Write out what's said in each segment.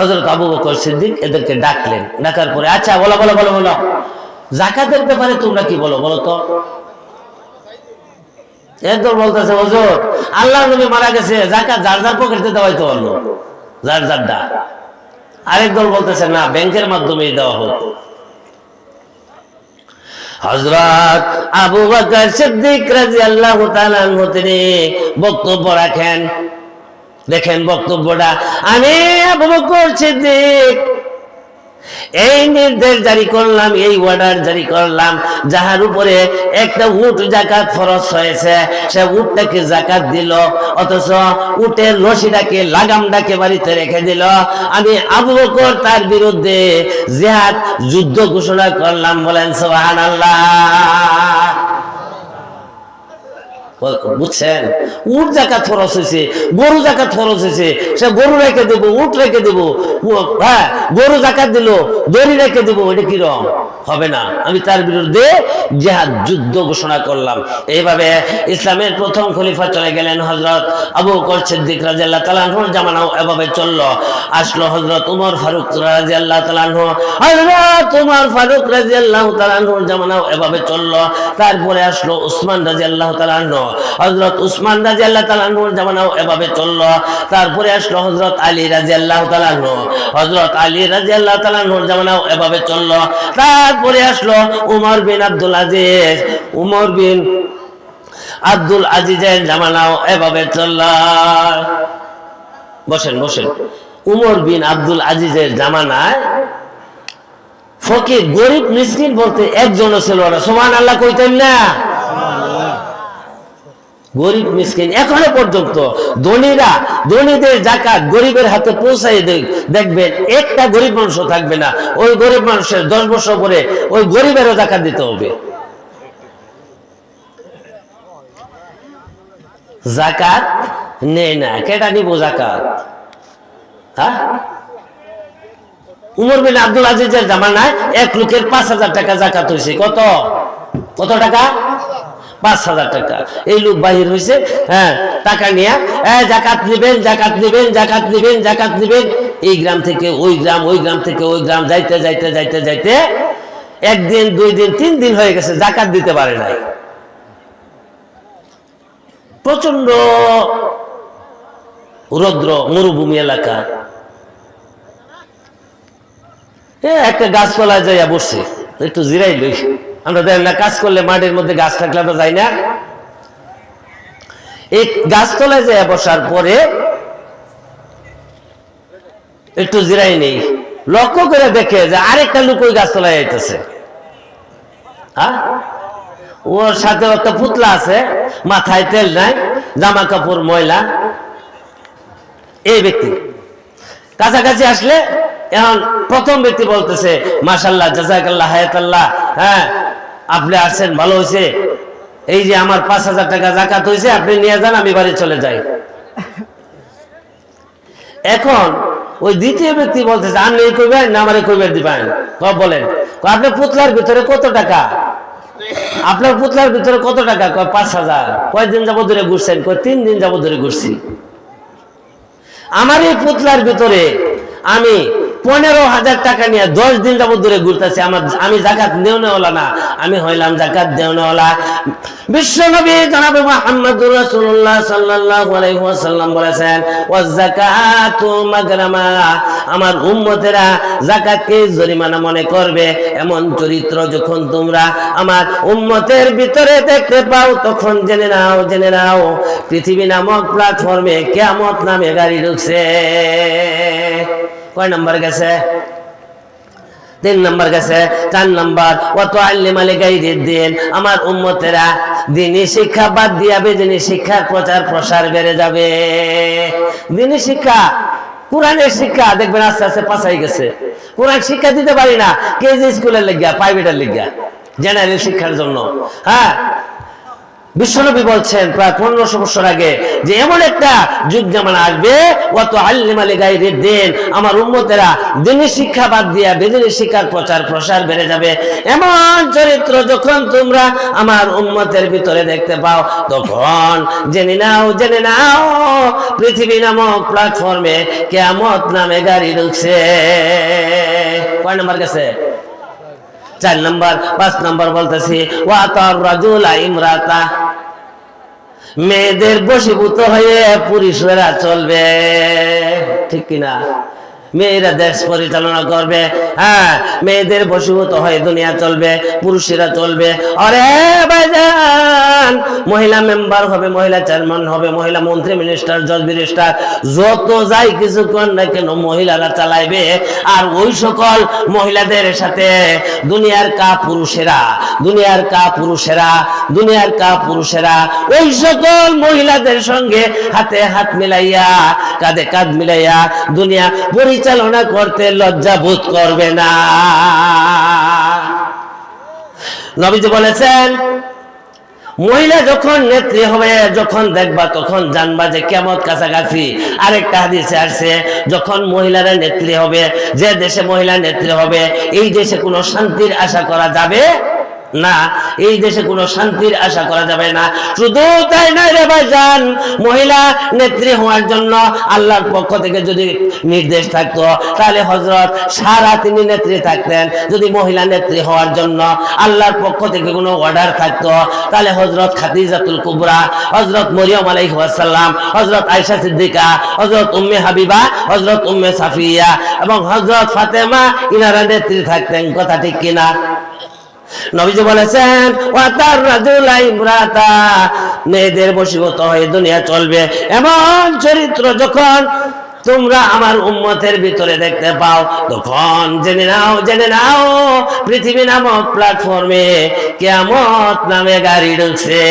হজরত আবু বকর সিদ্দিক এদেরকে ডাকলেন। ডাকার পরে আচ্ছা বলো বলো বলো বলো। জাকাতের ব্যাপারে তোমরা কি বলো বলো তো? একদম বলতেছে, হজর আল্লাহ নবী মারা গেছে, জাকাত যার যার পকেটে দেওয়াই তো যার যারটা আরেক দল বলতেছে, না, ব্যাংকের মাধ্যমে দেওয়া হোক হজরত আবু বকর সিদ্দিক আনহু তিনি বক্তব্য রাখেন। দেখেন বক্তব্যটা। আমি সিদ্দিক। এই নির্দেশ জারি করলাম, এই অর্ডার জারি করলাম, যাহার উপরে একটা উট জাকাত ফরজ হয়েছে, সে উটটাকে জাকাত দিল, অথচ উটের রশিটাকে, লাগামটাকে বাড়িতে রেখে দিল। আমি আবু বকর তার বিরুদ্ধে জেহাদ, যুদ্ধ ঘোষণা করলাম, বলেন সোহান আল্লাহ বুঝছেন? উট জাকাত খরচ হয়েছে, গরু জাকাত খরচ হয়েছে। সে গরু রেখে দেবো, উট রেখে দেবো হ্যাঁ গরু জাকাত দিল, দড়ি রেখে দেবো, এটা কিরম হবে না। আমি তার বিরুদ্ধে জেহাদ যুদ্ধ ঘোষণা করলাম। এইভাবে ইসলামের প্রথম খলিফা চলে গেলেন হজরত আবু বকর সিদ্দিক রাজিয়াল্লাহ তালাহুর জামানাও এভাবে চলল। আসলো হজরত উমর ফারুক রাজি আল্লাহ তালাহু হজরত উমর ফারুক রাজিয়াল্লাহ তালাহুর জামানাও এভাবে চলল। তারপরে আসলো উসমান রাজিয়াল্লাহ তালাহু হজরত উসমান রাজিয়াল্লাহ তালাহুর জামানাও এভাবে চলল। তারপরে আসলো হজরত আলী রাজিয়াল্লাহ তালাহু হজরত আলী রাজিয়াল্লাহ তালাহুর জামানাও এভাবে চলল। তারপরে আসলো উমর বিন আব্দুল আজিজ। উমর বিন আব্দুল আজিজের জামানাও এভাবে চলল। বসেন বসেন। উমর বিন আব্দুল আজিজের জামানায় ফকির, গরিব, মিসকিন বলতে একজনও ছিল না। সমান আল্লাহ কইতেন না। গরিব মিসকিন এখনও পর্যন্ত ধনীরা, ধনীদের জাকাত গরিবের হাতে পৌঁছাই দেখ দেখবেন একটা গরিব মানুষও থাকবে না। ওই গরিব মানুষের দশ বছর পরে ওই গরিবেরও জাকাত দিতে হবে। জাকাত নেই না। কেটা নিব জাকাত? হ্যাঁ? উমর বিন আব্দুল আজিজের জামানায় এক লোকের পাঁচ হাজার টাকা জাকাত হয়েছে কত? কত টাকা? পাঁচ হাজার টাকা। এই লোক বাহির হয়েছে হ্যাঁ টাকা নিয়ে হ্যাঁ জাকাত নিবেন জাকাত নিবেন জাকাত নিবেন জাকাত নিবেন। এই গ্রাম থেকে ওই গ্রাম ওই গ্রাম থেকে ওই গ্রাম, যাইতে যাইতে যাইতে যাইতে একদিন, দুই দিন, তিন দিন হয়ে গেছে, জাকাত দিতে পারে নাই। প্রচণ্ড রৌদ্র মরুভূমি এলাকা। এ, একটা গাছপালায় যাইয়া বসছে, একটু জিরাই লই। আমরা দেখেন না, কাজ করলে মাটির মধ্যে গাছ থাকলে আমরা যাই না। এই গাছতলায় যাইয়া বসার পরে একটু জিরাই নেই। লক্ষ্য করে দেখে যে আরেকটা লোক ওই গাছতলায় আইতেছে। হ্যাঁ? ওর সাথে একটা পুতলা আছে, মাথায় তেল নাই জামা কাপড় ময়লা। এই ব্যক্তি। কাছাকাছি আসলে এখন প্রথম ব্যক্তি বলতেছে মাশাল্লাহ জাজাকাল্লাহ হায়াতাল্লাহ হ্যাঁ আপনি আসছেন ভালো হয়েছে এই যে আমার পাঁচ হাজার টাকা জাকাত হয়েছে আপনি নিয়ে যান, আমি বাড়ি চলে যাই। এখন ওই দ্বিতীয় ব্যক্তি বলতেছে আপনি কইবেন না, আমারে কইবেন দিবেন? বলেন। আপনার পুতলার ভিতরে কত টাকা? আপনার পুতলার ভিতরে কত টাকা? কয়, পাঁচ হাজার। কয়দিন যাব ধরে ঘুরছেন? কয়, তিন দিন যাব ধরে ঘুরছি। আমার এই পুতলার ভিতরে আমি পনেরো হাজার টাকা নিয়ে দশ দিন যাব দূরে ঘুরতেছি। আমার আমি জাকাত নেওয়ালা না আমি হইলাম জাকাত দেও নেওয়ালা বিশ্ব নবী জানাবে মোহাম্মদুর রাসূলুল্লাহ সাল্লাল্লাহু আলাইহি ওয়াসাল্লাম বলেছেন মাগরামা আমার উম্মতেরা জরিমানা মনে করবে। এমন চরিত্র যখন তোমরা আমার উম্মতের ভিতরে দেখতে পাও, তখন জেনে নাও জেনে নাও, পৃথিবী নামক প্ল্যাটফর্মে কেয়ামত নামে গাড়ি ঢুকছে। কয় নাম্বার গেছে? তিন নম্বর গেছে, চার নম্বর অত দিন আমার উম্মতেরা দিনী শিক্ষা বাদ দিয়া দিনী শিক্ষার প্রচার প্রসার বেড়ে যাবে। দিনী শিক্ষা, কোরআনের শিক্ষা, দেখবেন আস্তে আস্তে পাশাই গেছে। কোরআন শিক্ষা দিতে পারি না, কেজি স্কুলের লেগিয়া, প্রাইভেটের লেগিয়া, জেনারেল শিক্ষার জন্য। হ্যাঁ বিশ্বনবী বলছেন, প্রায় পনেরোশো বছর আগে যে এমন একটা যুগ যেমন আসবে অত আল্লিমালি গাইরের দিন, আমার উন্মতেরা দিনের শিক্ষা বাদ দিয়া বেদিনী শিক্ষার প্রচার প্রসার বেড়ে যাবে। এমন চরিত্র যখন তোমরা আমার উন্মতের ভিতরে দেখতে পাও, তখন জেনে নাও জেনে নাও, পৃথিবী নামক প্ল্যাটফর্মে কেমত নামে গাড়ি ঢুকছে। কয় নম্বর গেছে? চার নম্বর পাঁচ নম্বর বলতেছি মেয়েদের বসীভূত হয়ে পুরুষেরা চলবে। ঠিক কিনা? মেয়েরা দেশ পরিচালনা করবে হ্যাঁ মেয়েদের বশীভূত হয়ে দুনিয়া চলবে, পুরুষেরা চলবে। আরে ভাইজান, মহিলা মেম্বার হবে, মহিলা চেয়ারম্যান হবে, মহিলা মন্ত্রী, মিনিস্টার, জজ মিনিস্টার যত যাই কিছু কর না কেন মহিলারা চালাইবে। আর ওই সকল মহিলাদের সাথে দুনিয়ার কা পুরুষেরা, দুনিয়ার কা পুরুষেরা, দুনিয়ার কা পুরুষেরা, ওই সকল মহিলাদের সঙ্গে হাতে হাত মিলাইয়া, কাঁধে কাঁধ মিলাইয়া দুনিয়া পরিচালনা করতে লজ্জা বোধ করবে না। নবীজি বলেছেন, মহিলা যখন নেত্রী হবে, যখন দেখবা তখন জানবা যে কেমন কাছাকাছি। আরেকটা হাদিসে আসছে, যখন মহিলারা নেত্রী হবে, যে দেশে মহিলা নেত্রী হবে, এই দেশে কোনো শান্তির আশা করা যাবে না, এই দেশে কোনো শান্তির আশা করা যাবে না। শুধু তাই নয় রে ভাইজান, মহিলা নেত্রী হওয়ার জন্য আল্লাহর পক্ষ থেকে যদি নির্দেশ থাকতো, তাহলে হজরত সারা তিনি নেত্রী থাকতেন। যদি মহিলা নেত্রী হওয়ার জন্য আল্লাহর পক্ষ থেকে কোনো অর্ডার থাকতো, তাহলে হজরত খাদিজাতুল কুবরা হজরত মরিয়ম আলাইহি হজরত আয়েশা সিদ্দিকা হজরত উম্মে হাবিবা হজরত উম্মে সাফিয়া এবং হজরত ফাতেমা, ইনারা নেত্রী থাকতেন। কথা ঠিক কিনা? নবীজি বলেছেন, ওয়াতার রাজুলা ইমরাতা মেয়েদের বশীভূত হয়ে দুনিয়া চলবে। এমন চরিত্র যখন তোমরা আমার উম্মতের ভিতরে দেখতে পাও, তখন জেনে নাও জেনে নাও, পৃথিবী নামক প্ল্যাটফর্মে কেমত নামে গাড়ি ঢুকছে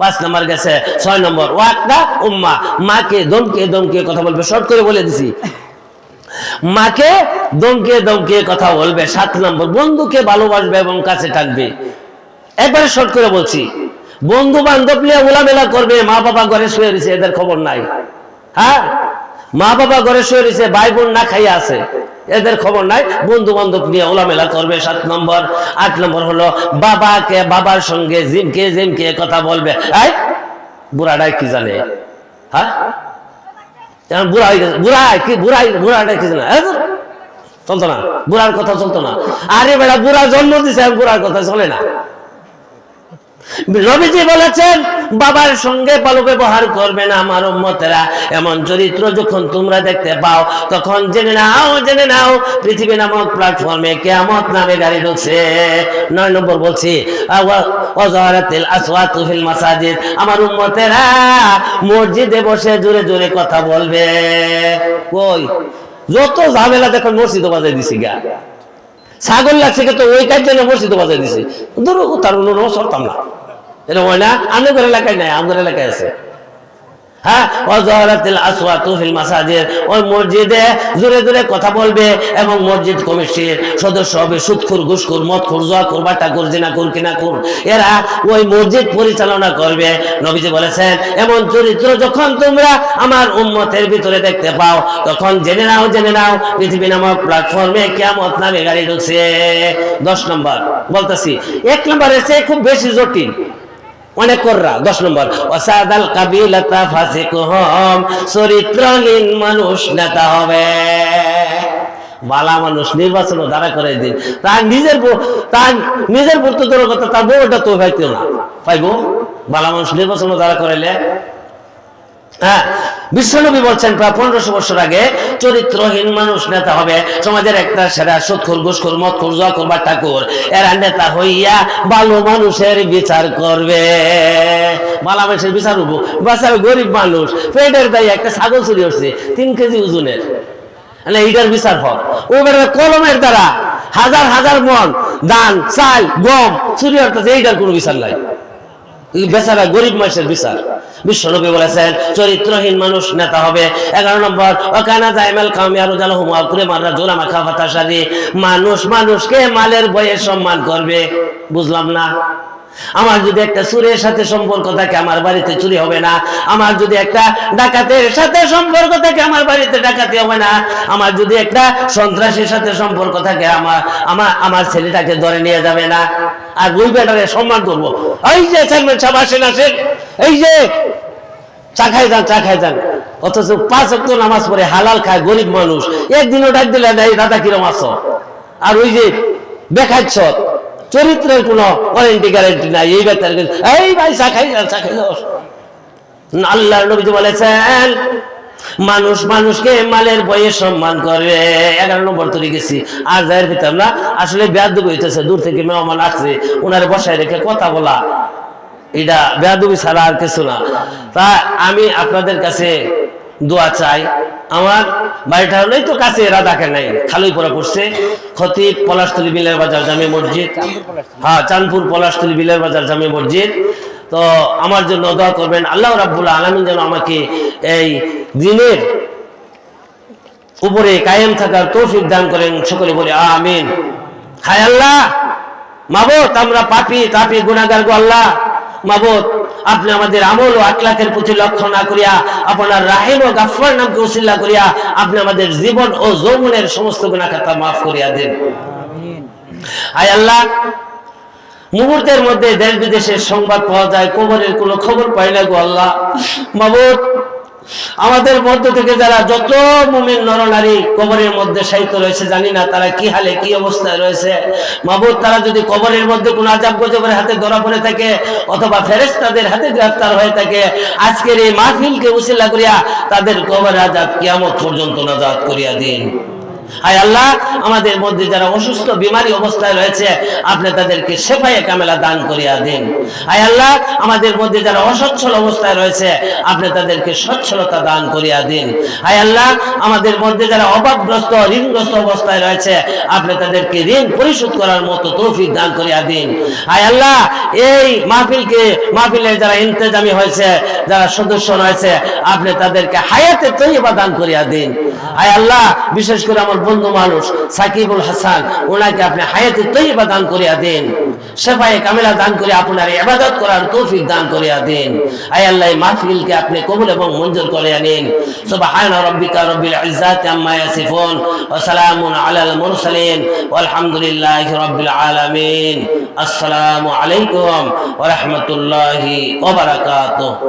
পাঁচ নম্বর গেছে, ছয় নম্বর, ওয়াক্তা উম্মা মাকে দমকে দমকে কথা বলবে, শর্ট করে বলে দিছি। মাকে দমকে দমকে কথা বলবে, সাত নম্বর, বন্ধুকে ভালোবাসবে এবং কাছে থাকবে। একবারে শর্ট করে বলছি বন্ধু বান্ধব নিয়ে ওলামেলা করবে মা বাবা ঘরে শুয়ে রয়েছে, এদের খবর নাই। হ্যাঁ? মা বাবা ঘরে শুয়ে রয়েছে ভাই বোন না খাইয়া আছে, এদের খবর নাই। বন্ধু বান্ধব নিয়ে ওলামেলা করবে, সাত নম্বর। আট নম্বর হলো, বাবাকে, বাবার সঙ্গে জিমকে জিমকে কথা বলবে। বুড়াটাই কি জানে? হ্যাঁ? এখন বুড়া হয়ে গেছে বুড়া কি বুড়া বুড়া কি না? ধুর, চলতো না বুড়ার কথা চলতো না। আরে বেড়া বুড়া জন্ম দিছে বুড়ার কথা চলে না। নবীজি বলেছেন, বাবার সঙ্গে ভালো ব্যবহার করবে না আমার উম্মতেরা। এমন চরিত্র যখন তোমরা দেখতে পাও, তখন জেনে নাও জেনে নাও, পৃথিবী নামক প্ল্যাটফর্মে কেয়ামত নামে গাড়ি ঢুকছে। নয় নম্বর বলছি মাসাজিদ। আমার উম্মতেরা মসজিদে বসে জোরে জোরে কথা বলবে। কই? যত ঝামেলা দেখো মসজিদে বাজাই দিছি গা। ছাগল লাগছে কিন্তু ওই কাজ জন্য মসজিদে বাজাই দিছি। ধরো তার অন্য সরতাম না। এটা এলাকায় নাই এলাকায় আছে। হ্যাঁ? এবং মসজিদ কমিটির সদস্য হবে জিনাখুর, কিনাখুর। এরা ওই মসজিদ পরিচালনা করবে। নবীজি বলেছেন, এমন চরিত্র যখন তোমরা আমার উম্মতের ভিতরে দেখতে পাও, তখন জেনে নাও জেনে নাও, পৃথিবী নামক প্ল্যাটফর্মে কেমন নামে গাড়ি ঢুকছে। দশ নম্বর, বলতেছি, এক নম্বর এসে খুব বেশি জটিল। অনেক কররা, দশ নম্বর। অসাদাল কাবিলাতা ফাসিকুহম চরিত্রহীন মানুষ নেতা হবে। বালা মানুষ নির্বাচন দ্বারা করে দিন। তার নিজের তার নিজের বর্তমানের কথা, তার বউটা তো ভাইতেও না। পাইবো? বালা মানুষ নির্বাচন দ্বারা করাইলে হ্যাঁ বিশ্বনবী বলছেন প্রায় পনেরোশো বছর আগে চরিত্রহীন মানুষ নেতা হবে। সমাজের একটা সেরা সুৎখুর, ঘুষখুর, মদখুর, জখুর বা ঠাকুর, এরা নেতা হইয়া ভালো মানুষের বিচার করবে। ভালো মানুষের বিচার হব। বাচ্চারা গরিব মানুষ। পেটের দায়ী একটা ছাগল চুরি হচ্ছে, তিন কেজি ওজনের। মানে এইটার বিচার হোক। ও বেটা কলমের দ্বারা হাজার হাজার মন, ধান, চাল, গম চুরি হচ্ছে এইটার কোনো বিচার নাই। বেচারা গরিব মানুষের বিচার। বিশ্বনবী বলেছেন, চরিত্রহীন মানুষ নেতা হবে। এগারো নম্বর ওখানে জাইমাল আর উজাল হুম করে মাররা জোলা মাখা সারি। মানুষ মানুষকে মালের বয়ে সম্মান করবে। বুঝলাম না? আমার যদি একটা চুরের সাথে সম্পর্ক থাকে, আমার বাড়িতে চুরি হবে না। আমার যদি একটা ডাকাতের সাথে সম্পর্ক থাকে, আমার বাড়িতে ডাকাতি হবে না। আমার যদি একটা সন্ত্রাসীর সাথে সম্পর্ক থাকে, আমার আমার আমার ছেলেটাকে ধরে নিয়ে যাবে না। আর ওই বেটারে সম্মান করব। এই যে চেয়ারম্যান সাহেব আসেন আসেন। এই যে, চা খাই যান, চা খাই যান। অথচ পাঁচ অক্ট নামাজ পড়ে হালাল খায় গরিব মানুষ। একদিনও ডাক দিলে এই দাদা, কিরম আছো? আর ওই যে দেখাচ্ছ চরিত্রের কোনো ওয়ারেন্টি গ্যারেন্টি নাই, এই বেতার এই ভাই চা খাই যান চা খাই আল্লাহ নবীজি বলেছেন, মানুষ মানুষকে মালের বয়ে সম্মান করে। এগারো নম্বর তৈরি গেছি। আর যাই পেতাম না? আসলে বেয়াদবি হইতেছে, দূর থেকে মেহমান আসছে ওনার বসায় রেখে কথা বলা। এটা বেয়াদবি ছাড়া আর কিছু না। তা আমি আপনাদের কাছে দোয়া চাই। আমার বাড়িটা হলেই তো কাছে রাধাকে নাই। খালুই পড়া পড়ছে। খতিব পলাশতলি বিলের বাজার জামে মসজিদ। হ্যাঁ চাঁদপুর পলাশতলি বিলের বাজার জামে মসজিদ। তো আমার জন্য দোয়া করবেন। আল্লাহ রাব্বুল আলমিন যেন আমাকে এই দিনের উপরে কায়েম থাকার তৌফিক দান করেন। সকলে বলে, আমিন। হায় আল্লাহ! মাবত আমরা পাপি, তাপি গুণাগার গো আল্লাহ। মাবত আপনি আমাদের আমল ও আখলাকের প্রতি লক্ষ্য না করিয়া, আপনার রাহিম ও গাফফার নামকে উসিল্লা করিয়া, আপনি আমাদের জীবন ও যৌবনের সমস্ত গুণা খাতা মাফ করিয়া দেন। আয় আল্লাহ, মুহূর্তের মধ্যে দেশ বিদেশের সংবাদ পাওয়া যায় কোমরের কোনো খবর পাই না গো আল্লাহ। মাবুদ আমাদের মধ্য থেকে যারা যত মুমিন নরনারী কবরের মধ্যে সাহিত্য রয়েছে, জানি না তারা কি হালে, কি অবস্থায় রয়েছে। মাবুদ তারা যদি কবরের মধ্যে কোনো আজাব গজবের হাতে ধরা পড়ে থাকে, অথবা ফেরেশতাদের হাতে গ্রেফতার হয়ে থাকে, আজকের এই মাহফিলকে উসিলা করিয়া তাদের কবর আজাব কিয়ামত পর্যন্ত নাজাদ করিয়া দিন। হায় আল্লাহ, আমাদের মধ্যে যারা অসুস্থ, বিমারি অবস্থায় রয়েছে, আপনি তাদেরকে কামেলা দান করিয়া দিন। আল্লাহ, আমাদের মধ্যে যারা অসচ্ছল অবস্থায় রয়েছে, আপনি তাদেরকে দান করিয়া দিন। আল্লাহ, আমাদের মধ্যে যারা অভাবগ্রস্ত ঋণগ্রস্ত অবস্থায় রয়েছে, আপনি তাদেরকে ঋণ পরিশোধ করার মতো তৌফিক দান করিয়া দিন। হায় আল্লাহ, এই মাহফিলকে মাহফিলের যারা ইন্তজামি হয়েছে, যারা সদস্য রয়েছে, আপনি তাদেরকে হায়াতে তৈবা দান করিয়া দিন। হায় আল্লাহ, বিশেষ করে আমার বন্ধু মানুষ, সাকিবুল হাসান, ওনাকে আপনি হায়াতে তৈবা দান করিয়া দিন। সেফায়ে কামেলা দান করে আপনার ইবাদত করার তৌফিক দান করিয়া দিন। আয় আল্লাহ মাহফিলকে আপনি কবুল এবং মঞ্জুর করে নিন। সুবহান রাব্বিকা রাব্বিল ইজ্জাতি আম্মা ইয়াসিফুন ওয়া সালামুন আলাল মুরসালিন ওয়ালহামদুলিল্লাহি রাব্বিল আলামিন। আসসালামু আলাইকুম ওয়া রাহমাতুল্লাহি ওয়া বারাকাতুহু।